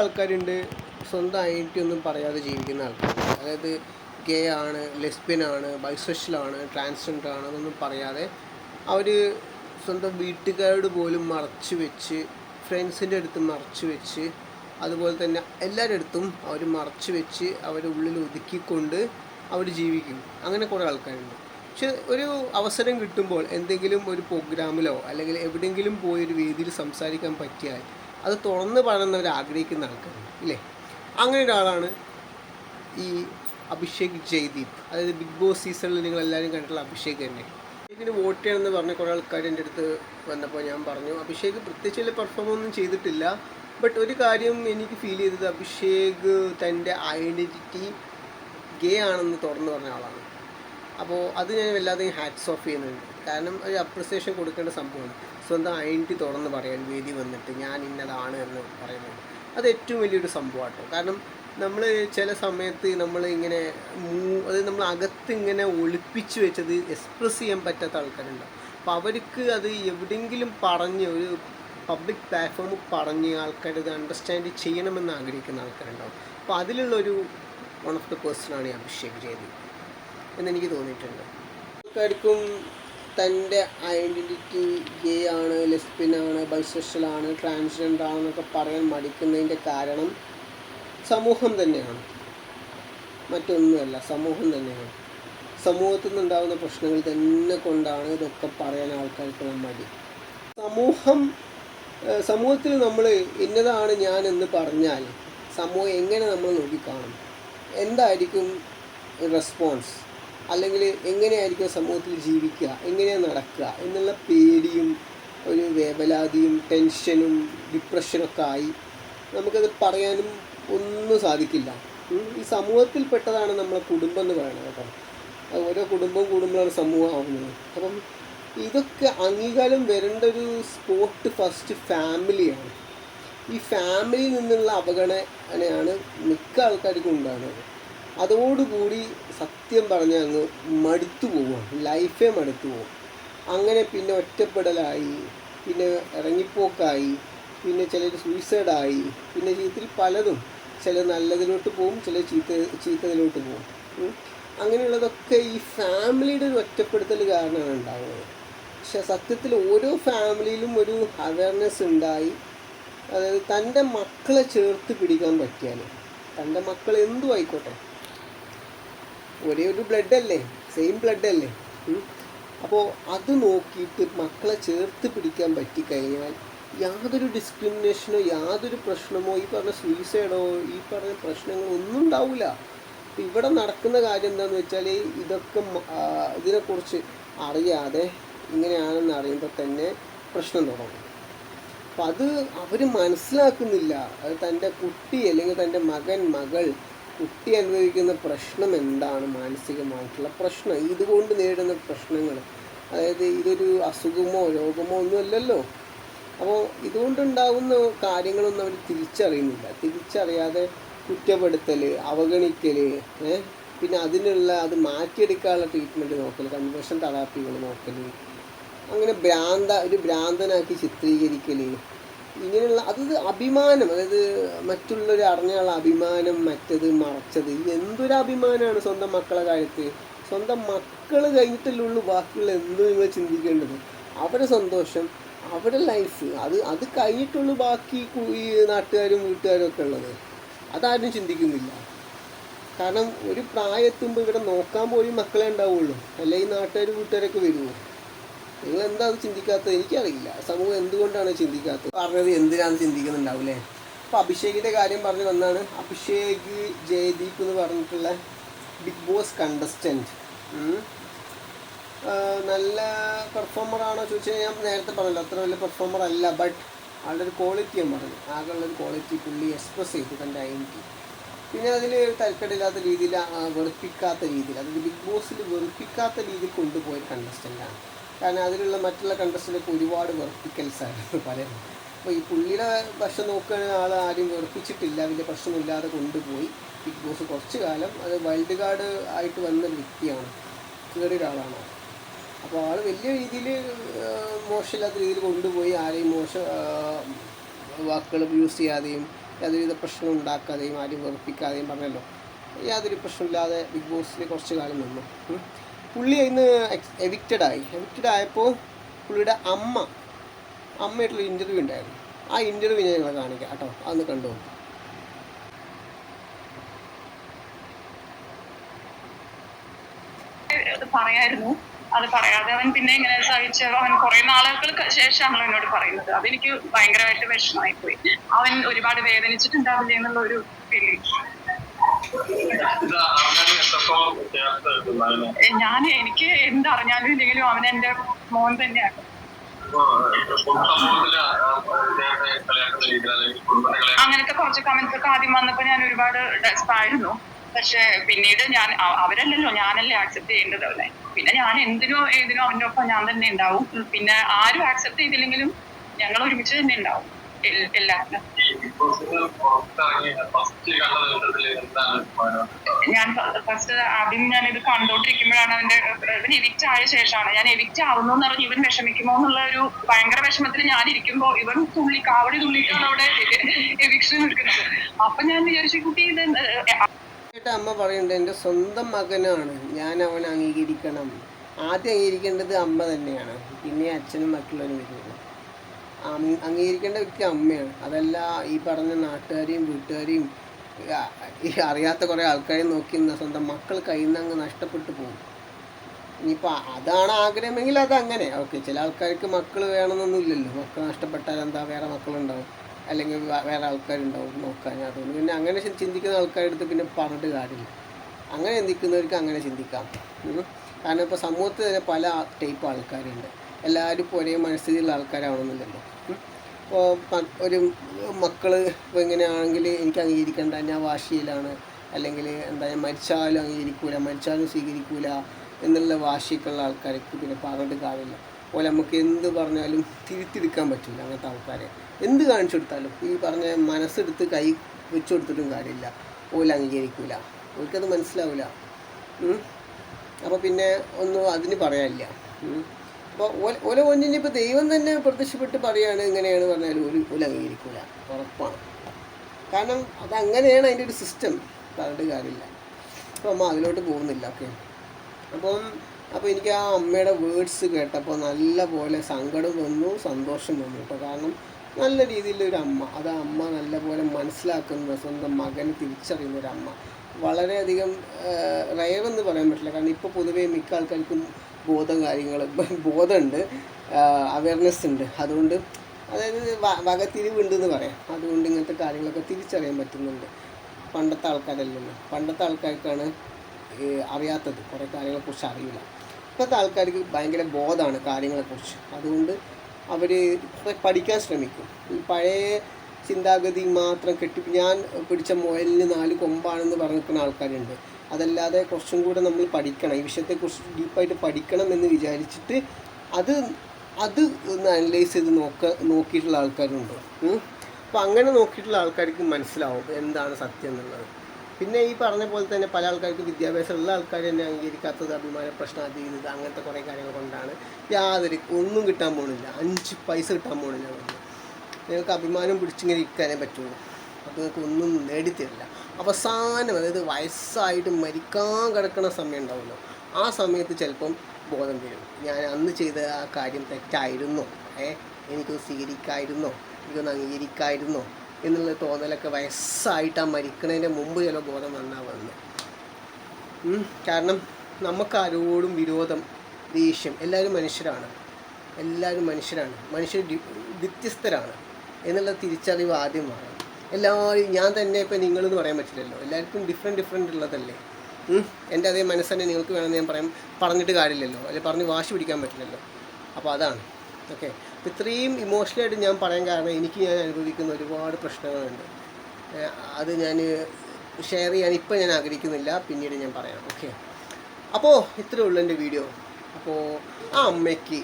ആൾക്കാരുണ്ട്. സ്വന്തം ഐഡന്റി ഒന്നും പറയാതെ ജീവിക്കുന്ന ആൾക്കാർ അതായത് ഗേ ആണ് ലെസ്ബിയൻ ആണ് ബൈസെക്ഷൽ ആണ് ട്രാൻസ്ജെൻഡർ ആണ് എന്നൊന്നും പറയാതെ അവർ സ്വന്തം വീട്ടുകാരോട് പോലും മറച്ചു വെച്ച് ഫ്രണ്ട്സിന്റെ അടുത്ത് മറച്ചു വെച്ച് അതുപോലെ തന്നെ എല്ലാവരുടെ അടുത്തും അവർ മറച്ചു വെച്ച് അവരുടെ ഉള്ളിൽ ഒതുക്കിക്കൊണ്ട് അവർ ജീവിക്കും അങ്ങനെ കുറേ ആൾക്കാരുണ്ട്. പക്ഷെ ഒരു അവസരം കിട്ടുമ്പോൾ എന്തെങ്കിലും ഒരു പ്രോഗ്രാമിലോ അല്ലെങ്കിൽ എവിടെയെങ്കിലും പോയി ഒരു വേദിയിൽ സംസാരിക്കാൻ പറ്റിയാൽ അത് തുറന്ന് പറയുന്നവർ ആഗ്രഹിക്കുന്ന ആൾക്കാരുണ്ട് ഇല്ലേ? അങ്ങനെ ഒരാളാണ് ഈ അഭിഷേക് ജയ്ദീപ്. അതായത് ബിഗ് ബോസ് സീസണിൽ നിങ്ങൾ എല്ലാവരും കണ്ടിട്ടുള്ള അഭിഷേക് തന്നെ. അഭിഷേകിന് വോട്ട് ചെയ്യണമെന്ന് പറഞ്ഞ കുറേ ആൾക്കാർ എന്റെ അടുത്ത് വന്നപ്പോൾ ഞാൻ പറഞ്ഞു അഭിഷേക് പ്രത്യേകിച്ച് വലിയ പെർഫോം ഒന്നും ചെയ്തിട്ടില്ല. ബട്ട് ഒരു കാര്യം എനിക്ക് ഫീൽ ചെയ്തത് അഭിഷേക് തന്റെ ഐഡന്റിറ്റി ഗേ ആണെന്ന് തുറന്നു പറഞ്ഞ ആളാണ്. അപ്പോൾ അത് ഞാൻ വല്ലാതെ ഹാറ്റ്സ് ഓഫ് ചെയ്യുന്നുണ്ട്. കാരണം ഒരു അപ്രിസിയേഷൻ കൊടുക്കേണ്ട സംഭവമാണ്. സ്വന്തം ഐഡന്റി തുറന്ന് പറയാൻ വേദി വന്നിട്ട് ഞാൻ ഇന്നതാണ് എന്ന് പറയുന്നത്. അത് ഏറ്റവും വലിയൊരു സംഭവമാട്ടോ. കാരണം നമ്മൾ ചില സമയത്ത് നമ്മൾ ഇങ്ങനെ മൂ അത് നമ്മൾ അകത്ത് ഇങ്ങനെ ഒളിപ്പിച്ച് വെച്ചത് എക്സ്പ്രസ് ചെയ്യാൻ പറ്റാത്ത ആൾക്കാരുണ്ട്. അപ്പോൾ അവർക്ക് അത് എവിടെയെങ്കിലും പറഞ്ഞ് ഒരു പബ്ലിക് പ്ലാറ്റ്ഫോമിൽ പറഞ്ഞ് ആൾക്കാർ ഇത് അണ്ടർസ്റ്റാൻഡ് ചെയ്യണമെന്ന് ആഗ്രഹിക്കുന്ന ആൾക്കാരുണ്ടാവും. അപ്പോൾ അതിലുള്ളൊരു വൺ ഓഫ് ദ പേഴ്സണാണ് ഈ അഭിഷേക് ജയതി എന്നെനിക്ക് തോന്നിയിട്ടുണ്ട്. ആൾക്കാർക്കും തന്റെ ഐഡന്റിറ്റി ഗേ ആണ് ബൈസെക്ഷൽ ആണ് ട്രാൻസ്ജെൻഡർ ആണെന്നൊക്കെ പറയാൻ മടിക്കുന്നതിന്റെ കാരണം സമൂഹം തന്നെയാണ്. മറ്റൊന്നുമല്ല സമൂഹം തന്നെയാണ്. സമൂഹത്തിൽ നിന്നുണ്ടാകുന്ന പ്രശ്നങ്ങൾ തന്നെ കൊണ്ടാണ് ഇതൊക്കെ പറയാൻ ആൾക്കാർക്ക് മടി. സമൂഹം സമൂഹത്തിൽ നമ്മൾ ഇന്നതാണ് ഞാൻ എന്ന് പറഞ്ഞാൽ സമൂഹം എങ്ങനെ നമ്മൾ നോക്കിക്കാണും? എന്തായിരിക്കും റെസ്പോൺസ് അല്ലെങ്കിൽ എങ്ങനെയായിരിക്കും സമൂഹത്തിൽ ജീവിക്കുക എങ്ങനെയാണ് നടക്കുക എന്നുള്ള പേടിയും ഒരു വേവലാതിയും ടെൻഷനും ഡിപ്രഷനൊക്കെ ആയി നമുക്കത് പറയാനും ഒന്നും സാധിക്കില്ല. ഈ സമൂഹത്തിൽപ്പെട്ടതാണ് നമ്മളെ കുടുംബം എന്ന് പറയുന്നത് കേട്ടോ. ഓരോ കുടുംബവും കൂടുമ്പോഴാണ് സമൂഹം ആവുന്നത്. അപ്പം ഇതൊക്കെ അംഗീകാരം വരേണ്ട ഒരു സ്പോട്ട് ഫസ്റ്റ് ഫാമിലിയാണ് ഈ ഫാമിലിയിൽ നിന്നുള്ള അവഗണനയാണ് മിക്ക ആൾക്കാർക്കും ഉണ്ടാകുന്നത് അതോടുകൂടി സത്യം പറഞ്ഞ അങ്ങ് മടുത്തു പോവുകയാണ്. ലൈഫേ മടുത്തു പോകും അങ്ങനെ പിന്നെ ഒറ്റപ്പെടലായി പിന്നെ ഇറങ്ങിപ്പോക്കായി പിന്നെ ചിലർ സൂയിസൈഡായി പിന്നെ ജീവിതത്തിൽ പലതും ചില നല്ലതിലോട്ട് പോകും ചില ചീത്ത ചീത്തതിലോട്ട് പോകും. അങ്ങനെയുള്ളതൊക്കെ ഈ ഫാമിലിയുടെ ഒരു ഒറ്റപ്പെടുത്തൽ കാരണമാണ് ഉണ്ടാകുന്നത് പക്ഷെ സത്യത്തിൽ ഓരോ ഫാമിലിയിലും ഒരു അവയർനെസ് ഉണ്ടായി. അതായത് തന്റെ മക്കളെ ചേർത്ത് പിടിക്കാൻ പറ്റിയാൽ തന്റെ മക്കൾ എന്തു ആയിക്കോട്ടെ ഒരേ ഒരു ബ്ലഡ് അല്ലേ? സെയിം ബ്ലഡ് അല്ലേ? അപ്പോൾ അത് നോക്കിയിട്ട് മക്കളെ ചേർത്ത് പിടിക്കാൻ പറ്റിക്കഴിഞ്ഞാൽ യാതൊരു ഡിസ്ക്രിമിനേഷനോ യാതൊരു പ്രശ്നമോ ഈ പറഞ്ഞ സൂയിസൈഡോ ഈ പറഞ്ഞ പ്രശ്നങ്ങളോ ഒന്നും ഉണ്ടാവില്ല അപ്പം ഇവിടെ നടക്കുന്ന കാര്യം എന്താണെന്ന് വെച്ചാൽ ഇതൊക്കെ ഇതിനെക്കുറിച്ച് അറിയാതെ ഇങ്ങനെയാണെന്ന് അറിയുമ്പോൾ തന്നെ പ്രശ്നം തുടങ്ങും. അപ്പം അത് അവർ മനസ്സിലാക്കുന്നില്ല. അത് തന്റെ കുട്ടി അല്ലെങ്കിൽ തന്റെ മകൻ മകൾ കുട്ടി അനുഭവിക്കുന്ന പ്രശ്നം എന്താണ്? മാനസികമായിട്ടുള്ള പ്രശ്നം. ഇതുകൊണ്ട് നേരിടുന്ന പ്രശ്നങ്ങൾ. അതായത് ഇതൊരു അസുഖമോ രോഗമോ ഒന്നുമല്ലല്ലോ. അപ്പോൾ ഇതുകൊണ്ടുണ്ടാകുന്ന കാര്യങ്ങളൊന്നും അവർ തിരിച്ചറിയുന്നില്ല. തിരിച്ചറിയാതെ കുറ്റപ്പെടുത്തൽ അവഗണിക്കൽ പിന്നെ അതിനുള്ള അത് മാറ്റിയെടുക്കാനുള്ള ട്രീറ്റ്മെന്റ് നോക്കൽ കൺവേഷൻ തെറാപ്പികൾ നോക്കൽ അങ്ങനെ ഭ്രാന്ത ഒരു ഭ്രാന്തനാക്കി ചിത്രീകരിക്കൽ ഇങ്ങനെയുള്ള അത് അഭിമാനം അതായത് മറ്റുള്ളവർ അറിഞ്ഞുള്ള അഭിമാനം മറ്റത് മറച്ചത് എന്തൊരു അഭിമാനമാണ് സ്വന്തം മക്കളെ കാര്യത്തിൽ. സ്വന്തം മക്കൾ കഴിഞ്ഞിട്ടുള്ള ബാക്കിയുള്ള എന്തും നിങ്ങൾ ചിന്തിക്കേണ്ടത്. അവരുടെ സന്തോഷം അവരുടെ ലൈഫ് അത് അത് കഴിഞ്ഞിട്ടുള്ളൂ ബാക്കി ഈ നാട്ടുകാരും വീട്ടുകാരും ഒക്കെ ഉള്ളത്. അതാരും ചിന്തിക്കുന്നില്ല. കാരണം ഒരു പ്രായത്തുമ്പോൾ ഇവിടെ നോക്കാൻ പോലും മക്കളെ ഉണ്ടാവുള്ളൂ. അല്ലെങ്കിൽ നാട്ടുകാർ വീട്ടുകാരൊക്കെ വരുമോ നിങ്ങൾ എന്താ അത് ചിന്തിക്കാത്തത്? എനിക്കറിയില്ല. സമൂഹം എന്തുകൊണ്ടാണ് ചിന്തിക്കാത്തത്? പറഞ്ഞത് എന്തിനാണ് ചിന്തിക്കുന്നുണ്ടാവില്ലേ അപ്പോൾ അഭിഷേകിന്റെ കാര്യം പറഞ്ഞു വന്നാണ് അഭിഷേക് ജയദീപ് എന്ന് പറഞ്ഞിട്ടുള്ള ബിഗ് ബോസ് കണ്ടസ്റ്റന്റ് നല്ല പെർഫോമർ ആണോ ചോദിച്ചാൽ ഞാൻ നേരത്തെ പറഞ്ഞല്ലോ അത്ര വലിയ പെർഫോമർ അല്ല. ബട്ട് ആളുടെ ഒരു ക്വാളിറ്റി ഞാൻ പറഞ്ഞു. ആകെയുള്ളൊരു ക്വാളിറ്റി പുള്ളി എക്സ്പ്രസ് ചെയ്തു തന്റെ ഐഡന്റി പിന്നെ അതിൽ തരക്കേടില്ലാത്ത രീതിയിൽ വെറുപ്പിക്കാത്ത രീതിയിൽ അതായത് ബിഗ് ബോസിൽ വെറുപ്പിക്കാത്ത രീതിയിൽ കൊണ്ടുപോയ കണ്ടസ്റ്റന്റാണ് കാരണം അതിലുള്ള മറ്റുള്ള കണ്ടസ്റ്റിലൊക്കെ ഒരുപാട് വെറുപ്പിക്കൽസായിരുന്നു പലരും. അപ്പോൾ ഈ പുള്ളിയുടെ വശം നോക്കുകയാണെങ്കിൽ ആൾ ആരും വെറുപ്പിച്ചിട്ടില്ല. വലിയ പ്രശ്നമില്ലാതെ കൊണ്ടുപോയി. ബിഗ് ബോസ് കുറച്ച് കാലം അത് വൈൽഡ് കാർഡ് ആയിട്ട് വന്ന വ്യക്തിയാണ്. കയറിയ ഒരാളാണ് അപ്പോൾ ആൾ വലിയ രീതിയിൽ മോശമില്ലാത്ത രീതിയിൽ കൊണ്ടുപോയി ആരെയും മോശ വാക്കുകൾ യൂസ് ചെയ്യാതെയും യാതൊരുവിധ പ്രശ്നം ഉണ്ടാക്കാതെയും ആരും വെറുപ്പിക്കാതെയും പറഞ്ഞല്ലോ. യാതൊരു പ്രശ്നമില്ലാതെ ബിഗ് ബോസിൽ കുറച്ച് കാലം നിന്നു. പുള്ളി ഇന്ന് എവിക്റ്റഡ് ആയി. എവിക്റ്റഡ് ആയപ്പോൾ പുള്ളിയുടെ അമ്മ അമ്മയായിട്ടുള്ള ഇന്റർവ്യൂ ഉണ്ടായിരുന്നു. ആ ഇന്റർവ്യൂ ഞാൻ നിങ്ങളെ കാണിക്കാം കേട്ടോ. അതൊന്ന് കണ്ടു അത് പറയായിരുന്നു. അത് പറയാതെ അവൻ പിന്നെ ഇങ്ങനെ സഹിച്ച് അവൻ കുറെ നാളുകൾക്ക് ശേഷമാണല്ലോ എന്നോട് പറയുന്നത്. അതെനിക്ക് ഭയങ്കരമായിട്ട് വിഷമമായി പോയി അവൻ ഒരുപാട് വേദനിച്ചിട്ടുണ്ടാവില്ലേ എന്നുള്ള ഒരു ഞാൻ എനിക്ക് എന്തറിഞ്ഞാലും ഇല്ലെങ്കിലും അവൻ എന്റെ മോൻ തന്നെയാണ്. അങ്ങനത്തെ കുറച്ച് കമന്റ്സ് ഒക്കെ ആദ്യം വന്നപ്പോ ഞാൻ ഒരുപാട് ഡെസ്റ്റായിരുന്നു പക്ഷെ പിന്നീട് ഞാൻ അവരല്ലല്ലോ ഞാനല്ലേ ആക്സെപ്റ്റ് ചെയ്യേണ്ടത് അവനെ. പിന്നെ ഞാൻ എന്തിനോ ഏതിനോ അവന്റെ ഒപ്പം ഞാൻ തന്നെ ഉണ്ടാവും. പിന്നെ ആരും ആക്സെപ്റ്റ് ചെയ്തില്ലെങ്കിലും ഞങ്ങൾ ഒരുമിച്ച് തന്നെ ഉണ്ടാവും. എല്ലാത്തിനും? ഞാൻ ഫസ്റ്റ് ആദ്യം ഞാൻ ഇത് കണ്ടോണ്ടിരിക്കുമ്പോഴാണ് അവന്റെ ഇവൻ എവിക്റ്റ് ആയ ശേഷമാണ്. ഞാൻ എവിക്റ്റ് ആവുന്നു എന്ന് പറഞ്ഞ് ഇവൻ വിഷമിക്കുമോ എന്നുള്ള ഒരു ഭയങ്കര വിഷമത്തിൽ ഞാൻ ഇരിക്കുമ്പോ ഇവൻ തുള്ളി കാവടി തുള്ളിയിട്ടാണ് അവിടെ എവിക്ഷൻ നിൽക്കുന്നത്. അപ്പൊ ഞാൻ വിചാരിച്ചു കുട്ടി ഇത് എന്നിട്ട് അമ്മ പറയുന്നുണ്ട് എന്റെ സ്വന്തം മകനാണ്. ഞാൻ അവൻ അംഗീകരിക്കണം. ആദ്യം അംഗീകരിക്കേണ്ടത് അമ്മ തന്നെയാണ്. പിന്നെ അച്ഛനും മറ്റുള്ളവരും വരുന്നത് അംഗീകരിക്കേണ്ട വ്യക്തി അമ്മയാണ്. അതല്ല ഈ പറഞ്ഞ നാട്ടുകാരെയും വീട്ടുകാരെയും ഈ അറിയാത്ത കുറേ ആൾക്കാരെയും നോക്കി സ്വന്തം മക്കൾ കയ്യിൽ നിന്ന് അങ്ങ് നഷ്ടപ്പെട്ടു പോകും. ഇനിയിപ്പോൾ അതാണ് ആഗ്രഹമെങ്കിൽ അത് അങ്ങനെ. ഓക്കെ ചില ആൾക്കാർക്ക് മക്കൾ വേണമെന്നൊന്നുമില്ലല്ലോ മക്കൾ നഷ്ടപ്പെട്ടാൽ എന്താ വേറെ മക്കളുണ്ടാവും? അല്ലെങ്കിൽ വേറെ ആൾക്കാരുണ്ടാവും നോക്കാൻ. അതുകൊണ്ട് പിന്നെ അങ്ങനെ ചിന്തിക്കുന്ന ആൾക്കാരുടെ അടുത്ത് പിന്നെ പറഞ്ഞിട്ട് കാര്യമില്ല. അങ്ങനെ ചിന്തിക്കുന്നവർക്ക് അങ്ങനെ ചിന്തിക്കാം. കാരണം ഇപ്പോൾ സമൂഹത്തിൽ തന്നെ പല ടൈപ്പ് ആൾക്കാരുണ്ട്. എല്ലാവരും ഒരേ മനസ്ഥിതിയുള്ള ആൾക്കാരാവണമെന്നില്ലല്ലോ ഇപ്പോൾ ഒരു മക്കൾ ഇപ്പോൾ ഇങ്ങനെയാണെങ്കിൽ എനിക്ക് അംഗീകരിക്കേണ്ട ഞാൻ വാശിയിലാണ്. അല്ലെങ്കിൽ എന്താ മരിച്ചാലും അംഗീകരിക്കൂല മരിച്ചാലും സ്വീകരിക്കൂല എന്നുള്ള വാശിയൊക്കെയുള്ള ആൾക്കാർക്ക് പിന്നെ പറഞ്ഞിട്ട് കാര്യമില്ല പോലെ നമുക്ക് എന്ത് പറഞ്ഞാലും തിരുത്തിയെടുക്കാൻ പറ്റില്ല അങ്ങനത്തെ ആൾക്കാരെ. എന്ത് കാണിച്ചു കൊടുത്താലും ഈ പറഞ്ഞ മനസ്സെടുത്ത് കൈ വെച്ചു കൊടുത്തിട്ടും കാര്യമില്ല. ഓല അംഗീകരിക്കൂല. ഓൽക്കത് മനസ്സിലാവില്ല അപ്പോൾ പിന്നെ ഒന്നും അതിന് പറയാനില്ല. അപ്പോൾ ഓല കൊഞ്ഞിന് ഇപ്പോൾ ദൈവം തന്നെ പ്രത്യക്ഷപ്പെട്ട് പറയുകയാണ് ഇങ്ങനെയാണ് പറഞ്ഞാൽ ഒരു ഓല അംഗീകരിക്കൂല. ഉറപ്പാണ്. കാരണം അത് അങ്ങനെയാണ് അതിന്റെ ഒരു സിസ്റ്റം പറഞ്ഞിട്ട് കാര്യമില്ല. അപ്പോൾ അമ്മ അതിലോട്ട് പോകുന്നില്ല. ഓക്കെ. അപ്പം അപ്പോൾ എനിക്ക് ആ അമ്മയുടെ വേർഡ്സ് കേട്ടപ്പോൾ നല്ല പോലെ സങ്കടം വന്നു സന്തോഷം വന്നു കേട്ടോ. കാരണം നല്ല രീതിയിലൊരു അമ്മ. അത് അമ്മ നല്ല പോലെ മനസ്സിലാക്കുന്ന സ്വന്തം മകനെ തിരിച്ചറിയുന്ന ഒരു അമ്മ. വളരെയധികം റയർ എന്ന് പറയാൻ പറ്റില്ല. കാരണം ഇപ്പോൾ പൊതുവേ മിക്ക ആൾക്കാർക്കും ബോധം കാര്യങ്ങൾ ബോധമുണ്ട് അവയർനെസ് ഉണ്ട്. അതുകൊണ്ട് അതായത് വ- വകതിരിവുണ്ട് എന്ന് പറയാം. അതുകൊണ്ട് ഇങ്ങനത്തെ കാര്യങ്ങളൊക്കെ തിരിച്ചറിയാൻ പറ്റുന്നുണ്ട്. പണ്ടത്തെ ആൾക്കാരല്ലല്ലോ. പണ്ടത്തെ ആൾക്കാർക്കാണ് അറിയാത്തത്. കുറേ കാര്യങ്ങളെക്കുറിച്ച് അറിയില്ല. ഇപ്പോഴത്തെ ആൾക്കാർക്ക് ഭയങ്കര ബോധമാണ് കാര്യങ്ങളെക്കുറിച്ച്. അതുകൊണ്ട് അവർ പഠിക്കാൻ ശ്രമിക്കും. ഈ പഴയ ചിന്താഗതി മാത്രം കെട്ടി ഞാൻ പിടിച്ച മുയലിന് നാല് കൊമ്പാണെന്ന് പറഞ്ഞിരിക്കുന്ന ആൾക്കാരുണ്ട്. അതല്ലാതെ കുറച്ചും കൂടെ നമ്മൾ പഠിക്കണം. ഈ വിഷയത്തെ വിഷയത്തെക്കുറിച്ച് ഡീപ്പായിട്ട് പഠിക്കണം എന്ന് വിചാരിച്ചിട്ട് അത് അത് ഒന്ന് അനലൈസ് ചെയ്ത് നോക്ക നോക്കിയിട്ടുള്ള ആൾക്കാരുണ്ട്. അപ്പോൾ അങ്ങനെ നോക്കിയിട്ടുള്ള ആൾക്കാർക്ക് മനസ്സിലാവും എന്താണ് സത്യം എന്നുള്ളത്. പിന്നെ ഈ പറഞ്ഞ പോലെ തന്നെ പല ആൾക്കാർക്ക് വിദ്യാഭ്യാസമുള്ള ആൾക്കാർ തന്നെ അംഗീകരിക്കാത്തത് അഭിമാന പ്രശ്നം അത് ചെയ്യുന്നത് അങ്ങനത്തെ കുറേ കാര്യങ്ങൾ കൊണ്ടാണ് യാതൊരു ഒന്നും കിട്ടാൻ പോകുന്നില്ല അഞ്ച് പൈസ കിട്ടാൻ പോകുന്നില്ല നിങ്ങൾക്ക് അഭിമാനം പിടിച്ചിങ്ങനെ ഇരിക്കാനേ പറ്റുള്ളൂ. അപ്പോൾ നിങ്ങൾക്ക് ഒന്നും നേടിത്തരില്ല. അവസാനം അതായത് വയസ്സായിട്ട് മരിക്കാൻ കിടക്കുന്ന സമയം ഉണ്ടാവുമല്ലോ. ആ സമയത്ത് ചിലപ്പം ബോധം വരും ഞാൻ അന്ന് ചെയ്ത ആ കാര്യം തെറ്റായിരുന്നോ. ഏ എനിക്കൊന്ന് സ്വീകരിക്കായിരുന്നോ. എനിക്കൊന്ന് അംഗീകരിക്കായിരുന്നോ എന്നുള്ള തോന്നലൊക്കെ വയസ്സായിട്ട് ആ മരിക്കണതിന്റെ മുമ്പ് ചില ബോധം വന്നാൽ വന്നു. കാരണം നമുക്കാരോടും വിരോധം ദേഷ്യം. എല്ലാവരും മനുഷ്യരാണ്. എല്ലാവരും മനുഷ്യരാണ്. മനുഷ്യർ വ്യത്യസ്തരാണ്. എന്നുള്ള തിരിച്ചറിവ് ആദ്യം വേണം. എല്ലാവരും ഞാൻ തന്നെ ഇപ്പം നിങ്ങളെന്ന് പറയാൻ പറ്റില്ലല്ലോ. എല്ലാവർക്കും ഡിഫറെന്റ് ഡിഫറെന്റ് ഉള്ളതല്ലേ? എന്റെ അതേ മനസ്സ് തന്നെ നിങ്ങൾക്ക് വേണമെന്ന് ഞാൻ പറയാം. പറഞ്ഞിട്ട് കാര്യമില്ലല്ലോ. അല്ലെങ്കിൽ പറഞ്ഞ് വാശി പിടിക്കാൻ പറ്റില്ലല്ലോ. അപ്പോൾ അതാണ്. ഓക്കെ. അപ്പോൾ ഇത്രയും ഇമോഷണലായിട്ട് ഞാൻ പറയാൻ കാരണം എനിക്ക് ഞാൻ അനുഭവിക്കുന്ന ഒരുപാട് പ്രശ്നങ്ങളുണ്ട്. അത് ഞാൻ ഷെയർ ചെയ്യാൻ ഇപ്പോൾ ഞാൻ ആഗ്രഹിക്കുന്നില്ല. പിന്നീട് ഞാൻ പറയാം. ഓക്കെ. അപ്പോൾ ഇത്രയേ ഉള്ളൂ എന്റെ വീഡിയോ അപ്പോൾ ആ അമ്മയ്ക്ക്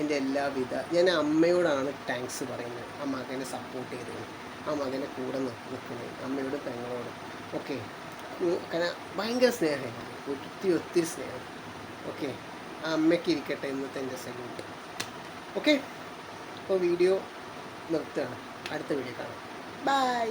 എന്റെ എല്ലാവിധ ഞാൻ അമ്മയോടാണ് താങ്ക്സ് പറയുന്നത്. ആ എന്നെ സപ്പോർട്ട് ചെയ്തത് ആ മകനെ കൂടെ നിൽക്കുന്നത് അമ്മയോട് പെങ്ങളോട്. ഓക്കെ കാരണം ഭയങ്കര സ്നേഹമായിരുന്നു. ഒത്തിരി ഒത്തിരി സ്നേഹം. ഓക്കെ ആ അമ്മയ്ക്ക് ഇരിക്കട്ടെ ഇന്നത്തെ എന്റെ സെഗ്മെന്റ് ഓക്കെ അപ്പോൾ വീഡിയോ നിർത്തുകയാണ്. അടുത്ത വീഡിയോ കാണാം. ബൈ